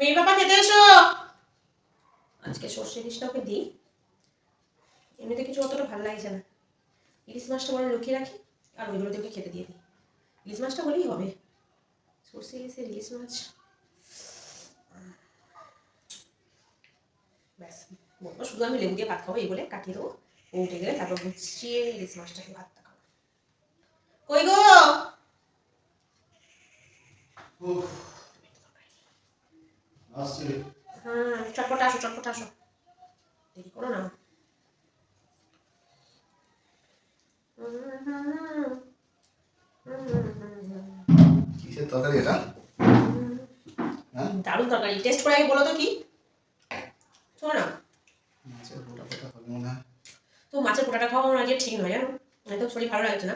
মেয়ে বাবা খেতে এসো। আজকে সর্ষে ইলিশটা ওকে দিই। এমনিতে কিছু অতটা ভালো লাগছে না ইলিশ মাছটা বড় লুকিয়ে রাখি, আর ওইগুলো ওকে খেতে দিয়ে দিই। ইলিশ মাছটা হলেই হবে। সর্ষে ইলিশের ইলিশ মাছ। ব্যাস, বলব শুধু আমি লেবু দিয়ে ভাত খাব, এই বলে কাটিয়ে দেবো। উঠে গেলে তারপর গুছিয়ে ইলিশ মাছটাকে ভাতটা খাব। কই গো। আসছি হ্যাঁ চটপট আসো চটপট আসো। দেরি করো না। কিসের তরকারি এটা? হ্যাঁ? দারুণ তরকারি। টেস্ট করে আগে বলো তো কি? শোনো না। তো মাছের পোটাটা খাওয়া আমার আগে ঠিক নয় জানো? তো শরীর ভালো লাগছে না।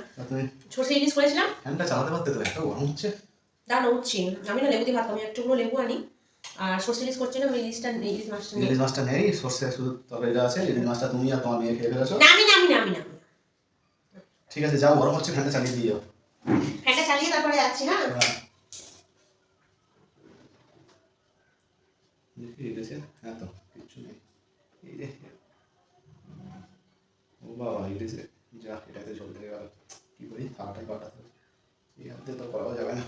সর্ষে ইলিশ করেছিলাম। ফ্যানটা চালাতে পারতে তো এত গরম হচ্ছে। দাঁড়ানো উঠছি আমি না লেবু দিয়ে ভাত আমি একটুগুলো লেবু আনি। আর সর্ষে ইলিশ করছি না আমি ইলিশটা ইলিশ মাছটা ইলিশ মাছটা নেই সর্ষে শুধু তরকারিটা আছে ইলিশ মাছটা তুমি আর তোমার মেয়ে খেয়ে ফেলেছো। না আমি না আমি না আমি না ঠিক আছে যাও গরম হচ্ছে ফ্যানটা চালিয়ে দিও ফ্যানটা চালিয়ে তারপরে যাচ্ছি হ্যাঁ? হ্যাঁ। দেখি ইলিশে হ্যাঁ তো কিচ্ছু নেই। এই যে ও বাবা ইলিশে যা এটাতে চলতে গেল কি করি থাকাটাই পাঠাতে এই হাতে তো করা যাবে না।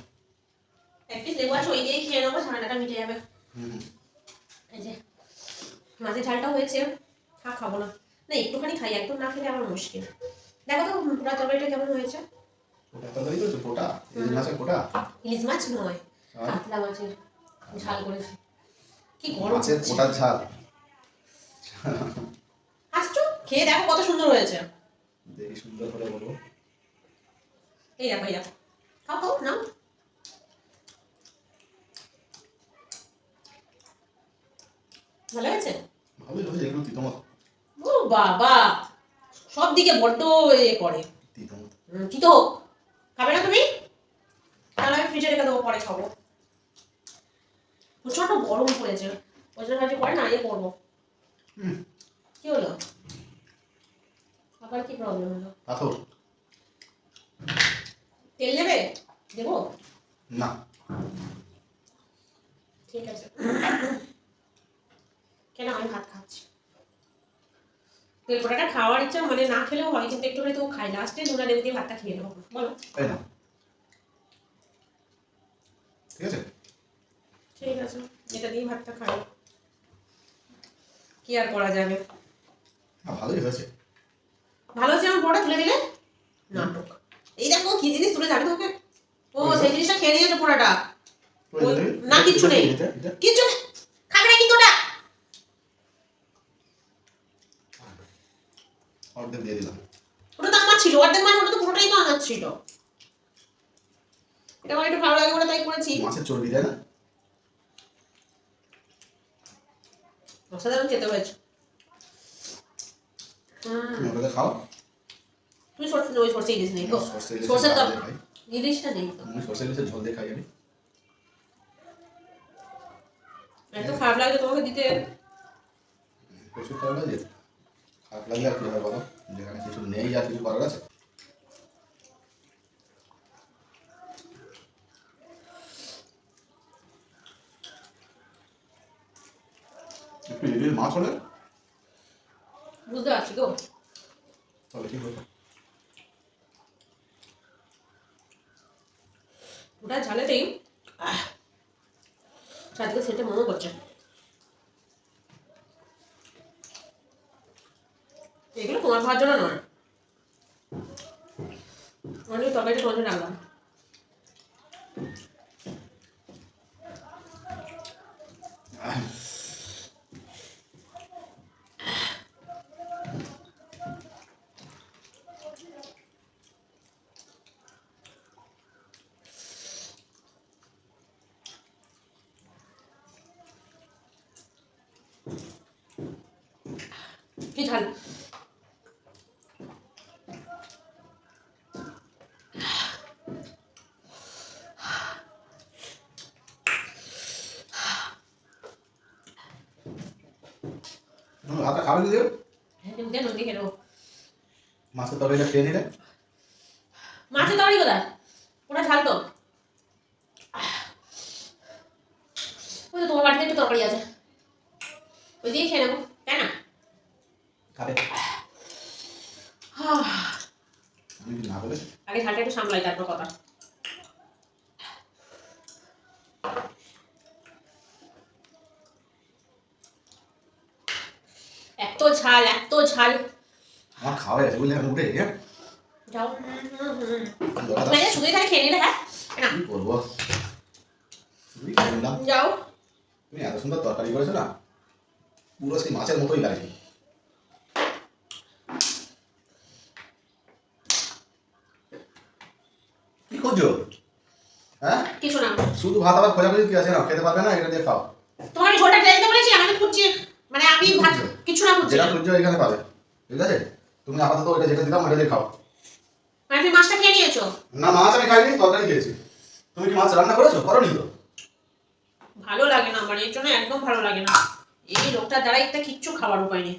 এক পিস লেবু আছে ওই দিয়ে খেয়ে নেব ঠান্ডাটা মিটে যাবে। এই যে মাছের ঝালটা হয়েছে। থাক খাব না। না একটুখানি খাই একদম না খেলে আমার মুশকিল। দেখো তো পুরা তরকারিটা কেমন হয়েছে? তরকারি করেছ ফোটা ইলিশ মাছের ফোটা ইলিশ মাছ নয় কাতলা মাছের ঝাল করেছে। কি গরম মাছের হচ্ছে। ঝাল। হাসছো খেয়ে দেখো কত সুন্দর হয়েছে। দেখি সুন্দর করে এই দেখো এই দেখো। খাও খাও নাও। ভালো হয়েছে? ভালোই হয়েছে একটু তিতো ও বাবা সব দিকে বড্ড এ করে। তিতো কি তো খাবে না তুমি? তাহলে আমি ফ্রিজে রেখে দেবো পরে খাব। প্রচণ্ড গরম পড়েছে। ওই জন্য ভাবছি পরে না ইয়ে করব হুম। কি হলো? আবার কি প্রবলেম হলো? পাথর। তেল নেবে? দেবো? না। ঠিক আছে। কেন আমি ভাত খাচ্ছি? তেল পোড়াটা খাওয়ার ইচ্ছা মানে না খেলেও হয় কিন্তু একটু তো খাই লাস্টে নুনা লেবু দিয়ে ভাতটা খেয়ে নেব। বলো। ঠিক আছে? ঠিক আছে। এটা দিয়ে ভাতটা খাই। কি আর করা যাবে? ভালোই হয়েছে। ভালো হচ্ছে আমার তুলে দিলে? নাটক। এই দেখো কি জিনিস তুলে যাবে তোকে? ও সেই জিনিসটা খেয়ে নিয়েছে পোড়াটা? না, কিচ্ছু নেই। কিচ্ছু নেই খাবে না কিন্তু ওটা অর্ধেক দিয়ে দিলাম। ওটা তো আমার ছিল অর্ধেক মানে ওটা তো পুরোটাই তো আমার ছিল এটা আমার একটু ভালো লাগে বলে তাই করেছি। মাছের চর্বি তাই না? অসাধারণ খেতে হয়েছে। ওটাতে খাও। তুমি সরষে ওই সরষে ইলিশ নেই তো? সর্ষে তো ইলিশটা নেই তো? আমি সর্ষে ইলিশের ঝোল দিয়ে খাই আমি এত খারাপ লাগছে তোমাকে দিতে। প্রচুর খারাপ লাগে। খারাপ লাগলে আর কি হবে বলো? যেখানে কিছু নেই আর কিছু করার আছে? একটু ইলিশ মাছ হলে? বুঝতে পারছি তো। তাহলে ঠিক হতো ওটা ঝালেতেই আহ, সেটা মনে করছে তোমার খাওয়ার জন্য নয়। আমি তরকারিটা তোমার জন্য রাখলাম। কি ঝাল? ভাতটা খাবে কি হ্যাঁ মাছের তরকারিটা খেয়ে নিলে? মাছের তরকারি কোথায়? ওটা ঝাল তো। ওই তো তোমার বাড়িতে একটু তরকারি আছে। ওই দিয়ে খেয়ে নেব তাই না? খাবে। আমি না বলে? আগে ঝালটা একটু সামলাই তারপর কথা এত ঝাল আমার খাওয়া গেছে বুঝলি আমি উঠে হ্যাঁ যাও। দরকার না শুধুই তাহলে খেয়ে নিলে হ্যাঁ? না। কি করব? শুধুই খেয়ে নিলাম। যাও। তুমি এত সুন্দর তরকারি করেছ না পুরো সেই মাছের মতোই কি করছ? হ্যাঁ? কিছু না। শুধু ভাত আবার খোঁজা কি আছে? না খেতে পারবে না এটা দিয়ে খাও। তোমার ঝোলটা ঢেলে দিতে বলেছি আমি খুঁজছি। মানে আমি ভাত কিছু না খুঁজছি যেটা খুঁজছো এখানে পাবে ঠিক আছে? তুমি আপাতত ওইটা যেটা দিলাম ওটা দিয়ে খাও। মানে তুমি মাছটা খেয়ে নিয়েছো? না মাছ আমি খাইনি তরকারি খেয়েছি। তুমি কি মাছ রান্না করেছ? করো তো? ভালো লাগে না আমার এর জন্য একদম ভালো লাগে না। এই লোকটা দ্বারা একটা কিচ্ছু খাবার উপায় নেই।